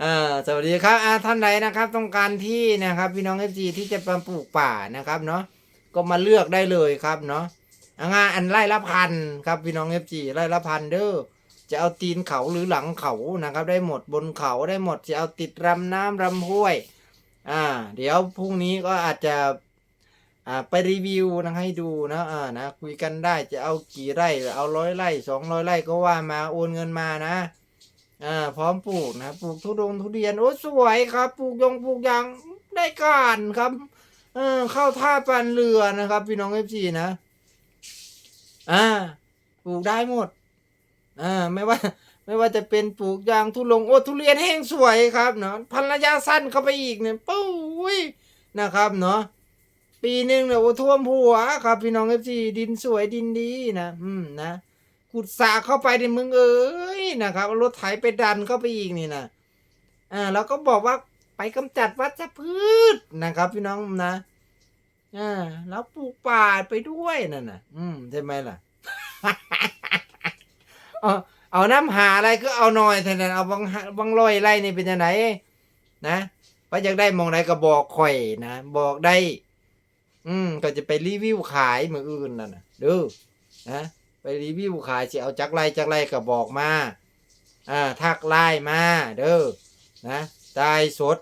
เออสวัสดีครับอ่าท่านใดนะครับ ต้องการที่นะครับ พี่น้องเอฟซีที่จะมาปลูกป่านะครับเนาะก็มาเลือกได้เลยครับเนาะงานอันไร่ละพันครับพี่น้องเอฟซีไร่ละพันเด้อจะเอาตีนเขาหรือหลังเขานะครับ ได้หมดบนเขาได้หมดจะเอาติดรำน้ำรำห้วย อ่า เดี๋ยวพรุ่งนี้ก็อาจจะอ่าไปรีวิวนะให้ดูนะอ่านะคุยกันได้จะเอากี่ไร่เอาร้อยไร่สองร้อยไร่ก็ว่ามาโอนเงินมานะ อ่าพร้อมปลูกนะปลูกทุดงทุเรียนโอ้สวยครับ ปลูกยงปลูกยางได้การครับ เออเข้าท่าปันเรือนะครับ พี่น้องเอฟซีนะอ่าปลูกได้หมดอ่าไม่ว่า ไม่ว่าจะเป็นปลูกยางทุลงโอ้ทุเรียนแห้งสวยครับเนาะพันระยะสั้นเข้าไปอีกเนี่ยปุ้ยนะครับเนาะปีหนึ่งเนี่ยโอ้ท่วมหัวครับ พี่น้องเอฟซีดินสวยดินดีนะ อืมนะ ขุดสระเข้าไปในมึงเอ้ยนะครับรถไถไปดันเข้าไปอีกนี่นะอ่าแล้วก็บอกว่าไปกำจัดวัชพืชนะครับ พี่น้องนะอ่าแล้วปลูกป่าไปด้วยนั่นนะอืมใช่ไหมล่ะเอาเอาน้ำหาอะไรก็เอาหน่อยเท่านั้นเอาบางบางร้อยไรนี่เป็นยังไงนะว่าอยากได้มองไหนก็บอกข่อยนะ บอกได้ อืมก็จะไปรีวิวขายมืออื่นนั่นนะดูนะ ไปรีวิวขายจะเอาจักไรจักไรก็บอกมาอ่าทักไลน์มาเด้อนะได้สด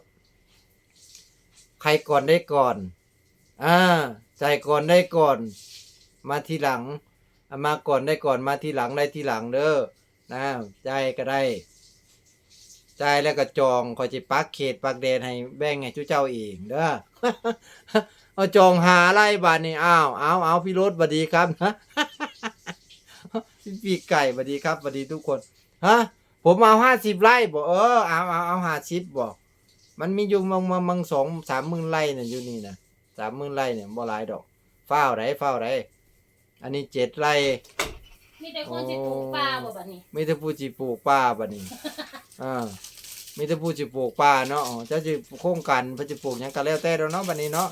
ใครก่อนได้ก่อนอ่าใจก่อนได้ก่อน มาทีหลังมาก่อนได้ก่อนมาทีหลังได้ทีหลังเด้อนะใจก็ได้ใจแล้วก็จองคอยจะปักเขตปักแดนให้แบ่งให้เจ้าเจ้าเองเด้อเอาจองหาไล่บาทนี่อ้าวเอาเอาพี่รถบัดีครับนะ ปีกไก่บัดีครับบัดีทุกคนฮะผมเอาห้าสิบไร่บอกเออเอาเอาเอาห้าสิบบอกมันมีอยู่มังมังมังสองสามหมื่นไร่เนี่ยอยู่นี่นะสามหมื่นไร่เนี่ยบ่หลายดอกเฝ้าวไรเฝ้าวไรอันนี้เจ็ดไร่มีแต่คนสิปลูกป่าบ่บัดนี้ไม่ได้พูดจีปลูกป้าบัดนี้อ่าไม่ได้พูดจีปลูกป้าเนาะอ๋อเจ้าจีโครงการเพระจีปลูกหยังก็แล้วแต่เราเนาะบัดนี้เนาะ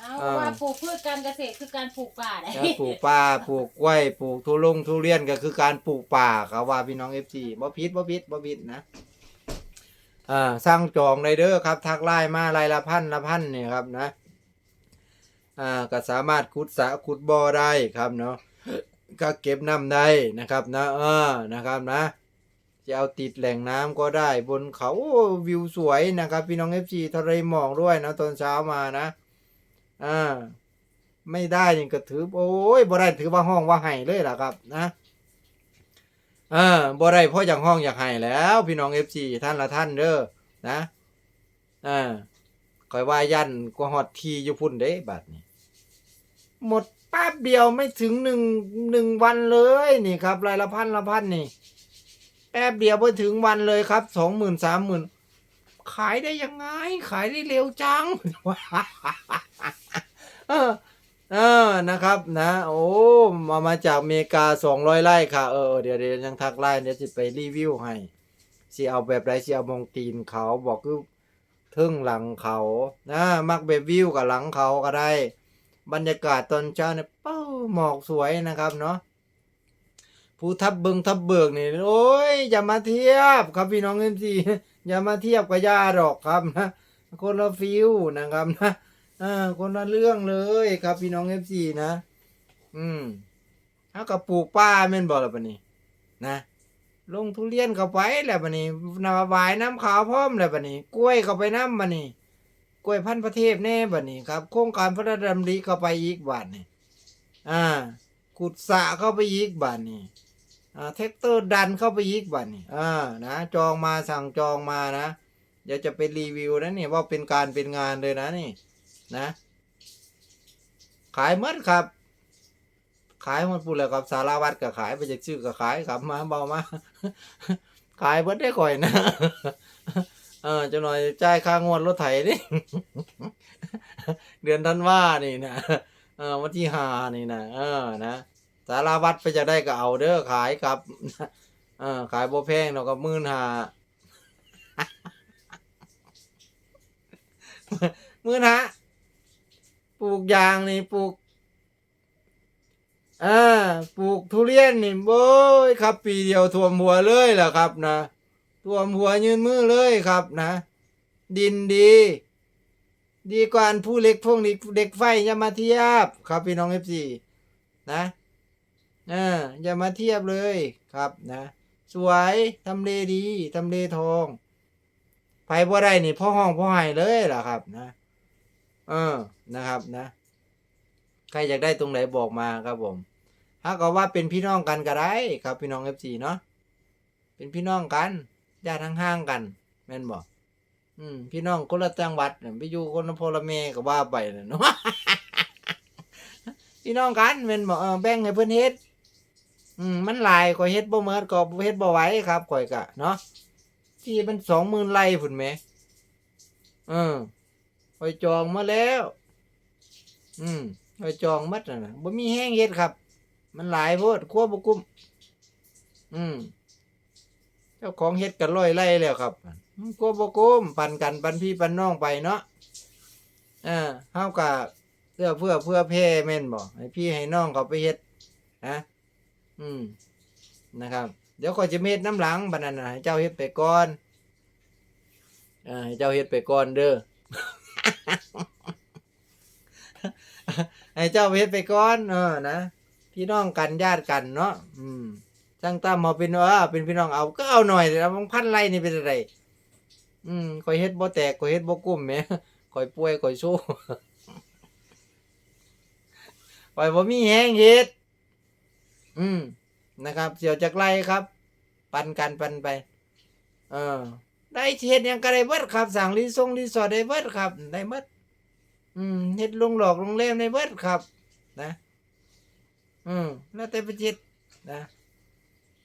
เอาอ่าว่าปลูกพืชการเกษตรคือการปลูกป่าได้ปลูกป่าปลูกกล้วยปลูกทุลงทุเรียนก็คือการปลูกป่าครับว่าพี่น้องเอฟซีบ่ผิดบ่ผิดบ่ผิดนะอ่าสร้างจองได้เด้อครับ ทักไลน์มาไลน์ละพันละพันเนี่ยครับนะ อ่าก็สามารถขุดสระขุดบ่อได้ครับเนาะก็เก็บน้ำได้นะครับนะเออนะครับนะ จะเอาติดแหล่งน้ำก็ได้บนเขาโอ้วิวสวยนะครับ พี่น้องเอฟซีทะเลหมอกด้วยนะตอนเช้ามานะ อ่าไม่ได้นี่ก็ถือ โอ้ยบ่ได้ถือว่าห้องว่าไห้เลยล่ะครับ นะอ่าบ่ได้เพราะอย่างห้องอยากไห้แล้ว พี่น้องเอฟซีท่านละท่านเด้อนะอ่าคอยว่ายันก็ฮอดทีอยู่พุ่นเด้บัดนี้ หมดแป๊บเดียวไม่ถึงหนึ่งหนึ่งวันเลยนี่ครับรายละพันละพันนี่แป๊บเดียวไปถึงวันเลยครับสองหมื่นสามหมื่นขายได้ยังไง ขายได้เร็วจัง เออเออนะครับนะโอ้มามาจากอเมริกาสองร้อยไร่ค่ะเออเดี๋ยวเดี๋ยวยังทักไล่เดี๋ยวจะไปรีวิวให้สิเอาแบบไรสิเอามองตีนเขาบอกคือทึ่งหลังเขานะมักแบบวิวกับหลังเขาก็ได้ บรรยากาศตอนเช้าเนี่ยเป้าหมอกสวยนะครับเนาะภูทับเบิงทับเบิกนี่โอ้ยอย่ามาเทียบครับพี่น้องเอ็มซีอย่ามาเทียบกับย่าดอกครับนะคนละฟิวนะครับนะ อ่าคนละเรื่องเลยครับพี่น้องเอฟซีนะ อืมเอากับปลูกป้าแม่นบอกแล้วปะนี่นะ ลงทุเรียนเข้าไปแล้วปะนี่นาวายน้ำขาวพร้อมแล้วปะนี่กล้วยเข้าไปน้ำปะนี่กล้วยพันธุ์ประเทศแน่ปะนี่ครับ โครงการพระราชดำริเข้าไปอีกบาทนี่อ่า ขุดสะเข้าไปอีกบาทนี่อ่าเทคเตอร์ดันเข้าไปอีกบาทนี่อ่านะจองมาสั่งจองมานะเดี๋ยวจะไปรีวิวนะนี่ว่าเป็นการเป็นงานเลยนะนี่ นะ ขายหมดครับ ขายหมดพูดเลยครับสารวัตรก็ขายไปจากชื่อก็ขายครับมาเบามา ขายหมดได้ก่อยนะเออจะหน่อยจ่ายค่างวดรถไถนี่เดือนธันวานี่นะเออวันที่ห้านี่นะเออนะสารวัตรไปจะได้ก็เอาเด้อขายครับเออขายบ่แพงเนาก็มื่นหามื่อนะ ปลูกยางนี่ปลูกอ่าปลูกทุเรียนนี่โอ้ยครับ ปีเดียวท่วมหัวเลยแหละครับนะท่วมหัวยืนมือเลยครับนะ ดินดี ดีกว่าผู้เล็กพวกนี้เด็กไฟอย่ามาเทียบครับพี่น้องเอฟซีนะเอออย่ามาเทียบเลยครับนะสวยทำเลดีทำเลทองไผบ่ได้นี่พ่อห้องพ่อให้เลยล่ะครับนะ เออนะครับนะ ใครอยากได้ตรงไหนบอกมาครับผม ถ้าก็ว่าเป็นพี่น้องกันก็ได้ครับพี่น้องเอฟซีเนาะเป็นพี่น้องกันญาติห่างๆกันแม่นบอกอืมพี่น้องคนละจังหวัดน่ะไปอยู่คนละพลเมก็ว่าไปเนาะพี่น้องกันแม่นบอกเออแบ่งให้เพิ่นเฮ็ดอืมมันหลายข่อยเฮ็ดบ่เมิดก็เฮ็ดบ่ไหวครับข่อยก็เนาะที่มันสองหมื่นไร่พุ่นแหมเออ ข่อยจองมาแล้ว อืมข่อยจองมัดน่ะนะบ่มีแห้งเฮ็ดครับ มันหลายโพดครัวบ่กุ้มอืมเจ้าของเฮ็ดกันร้อยไร่แล้วครับอืมครัวบ่กุ้มปันกันปันพี่ปันน้องไปเนาะอ่าเฮาก็เพื่อเพื่อเพื่อแพ่แม่นบ่ให้พี่ให้น้องเขาไปเฮ็ดนะอืมนะครับ เดี๋ยวข่อยจะเม็ดน้ำหลังบัดนั้นน่ะเจ้าเฮ็ดไปก่อนอ่าเจ้าเฮ็ดไปก่อนเด้อ ให้เจ้าเฮ็ดไปก่อน เออนะพี่น้องกันญาติกันเนาะอืมจังตามมาเป็นว่าเป็นพี่น้องเอาก็เอาหน่อยแต่บางพันไรนี่เป็นอะไรอืมข่อยเฮ็ดบ่แตกข่อยเฮ็ดบ่กุ้มแหมข่อยป่วยข่อยสู้ข่อยบ่มีแฮงเฮ็ดอืมนะครับเสียวจากไรครับ ปันกันปันไป เออ ได้เฮ็ดหยังก็ได้เบิดครับสั่งรีสงรีสอร์ทได้เบิดครับ ได้เบิดอืมเฮ็ดลงหลอกโรงแรมได้เบิดครับ นะ อืมแล้วแต่ประเทศนะ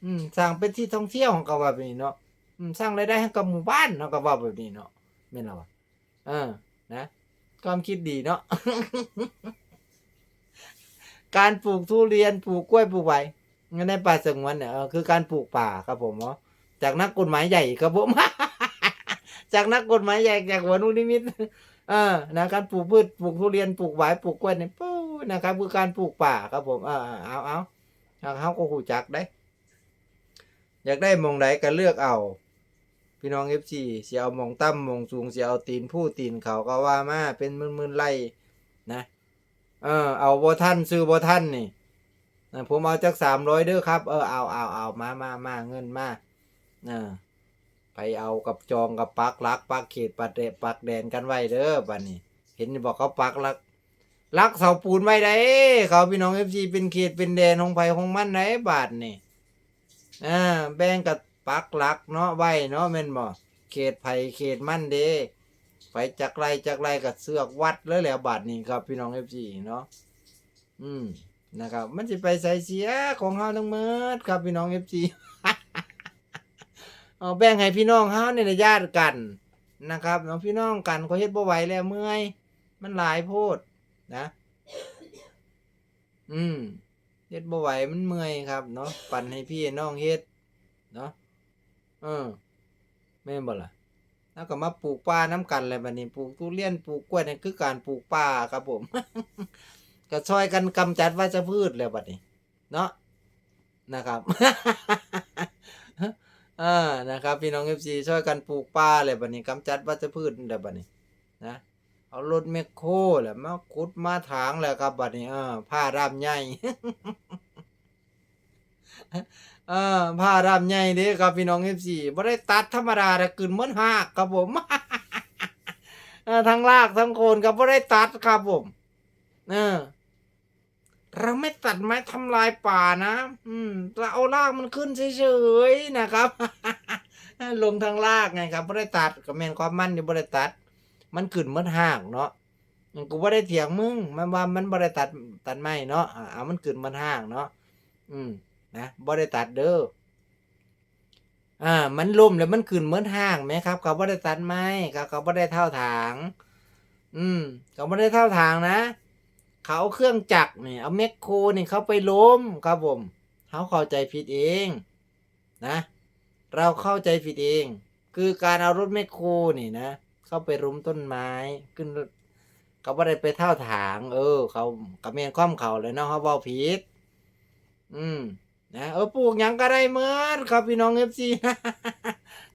อืมสร้างเป็นที่ท่องเที่ยวของเขาว่าแบบนี้เนาะอืมสร้างรายได้ให้กับหมู่บ้านเขาก็ว่าแบบนี้เนาะแม่นแล้วะเออ นะความคิดดีเนาะ การปลูกทุเรียนปลูกกล้วยปลูกไว้ในป่าสงวนเนี่ยเออคือการปลูกป่าครับผมเนาะจากนักกฎหมายใหญ่ครับผม จากนักกฎหมายใหญ่จากหัวนุนิมิตเออนะการปลูกพืชปลูกทุเรียนปลูกหวายปลูกกล้วยเนี่ยปู้นะครับคือการปลูกป่าครับผมเออเอาเอาทาเขาก็หูจักได้ อยากได้มองใดก็เลือกเอาพี่น้องเอฟซีเสียเอามองต่ำหมองสูงเสียเอาตีนผู้ตีนเขาก็ว่ามาเป็นมื่นๆไร่นะ เออ เอาบ่ท่านซื้อบ่ท่านนี่ผมเอาจากสามร้อยเด้อครับ เออเอาเอาเอามามามาเงินมาเออ ไปเอากับจองกับปักลักปักเขตปักแดปักแดนกันไว้เด้อบัดนี้ เห็นบอกเขาปักลักลักเสาปูนไว้ได้เขาพี่น้องเอฟซีเป็นเขตเป็นแดนของไผ่ของมันไหนบาทนี่อ่าแบ่งกับปักลักเนาะไว้เนาะแม่นบ่เขตไผ่เขตมันเด้ไปจากไรจากไรกับเสือกวัดเลยแล้วบาทนี้ครับ พี่น้องเอฟซีเนาะอืมนะครับ มันจะไปใส่เสียของเฮาทั้งหมดครับพี่น้องเอฟซี เอาแบ่งให้พี่น้องเฮาในญาติกันนะครับน้องพี่น้องกันเขาเฮ็ดบ่ไหวแล้วเมื่อยมันหลายโพดนะ อืมเฮ็ดบ่ไหวมันเมื่อยครับเนาะปั่นให้พี่น้องเฮ็ดเนาะเออแม่นบ่ล่ะแล้วก็มาปลูกป่าน้ำกันเลยบัดนี้ปลูกทุเรียนปลูกกล้วยนั่คือการปลูกป่าครับผม ก็ช่วยกันกำจัดวัชพืชแล้วบัดนี้ เนาะนะครับ อ่านะครับพี่น้องเอฟซีช่วยกันปลูกป่าเลยบัดนี้กำจัดวัชพืชเลยบัดนี้นะเอารถแมคโครแหละมาขุดมาถางแล้วครับบัดนี้เออผ้าร่ามใหญ่เออผ้าร่ามใหญ่เด้ครับพี่น้องเอฟซีบ่ได้ตัดธรรมดาแต่กึนเหมือนหากครับผมทั้งรากทั้งโคนครับบ่ได้ตัดครับผมเออ เราไม่ตัดไม้ทำลายป่านะ อืมเราเอารากมันขึ้นเฉยๆนะครับ ลงทางรากไงครับไม่ได้ตัดก็แมนความมันอยู่ไม่ได้ตัด มันขึ้นเมือนห่างเนาะมันกูไม่ได้เถียงมึง มันว่ามันไม่ได้ตัดตัดไม้เนาะอ่าเอามันขึ้นมันห่างเนาะอืมนะไม่ได้ตัดเด้ออ่า มันล่มแล้วมันขึ้นเหมือนห่างไหมครับ เขาไม่ได้ตัดไม้ครับเขาไม่ได้เท่าถาง อืม เขาไม่ได้เท่าถางนะ เขาเครื่องจักรนี่เอาแมคโครนี่เขาไปล้มครับผมเขาเข้าใจผิดเองนะเราเข้าใจผิดเอง คือการเอารถแมคโครนี่นะเข้าไปรุมต้นไม้ขึ้นเขาไม่ได้ไปเท่าถาง เออ เขากระเมนคว่ำเขาเลยเนาะเขาเบาผิดอืมนะเออปลูกหยังก็ได้เหมือนครับพี่น้องเอฟซี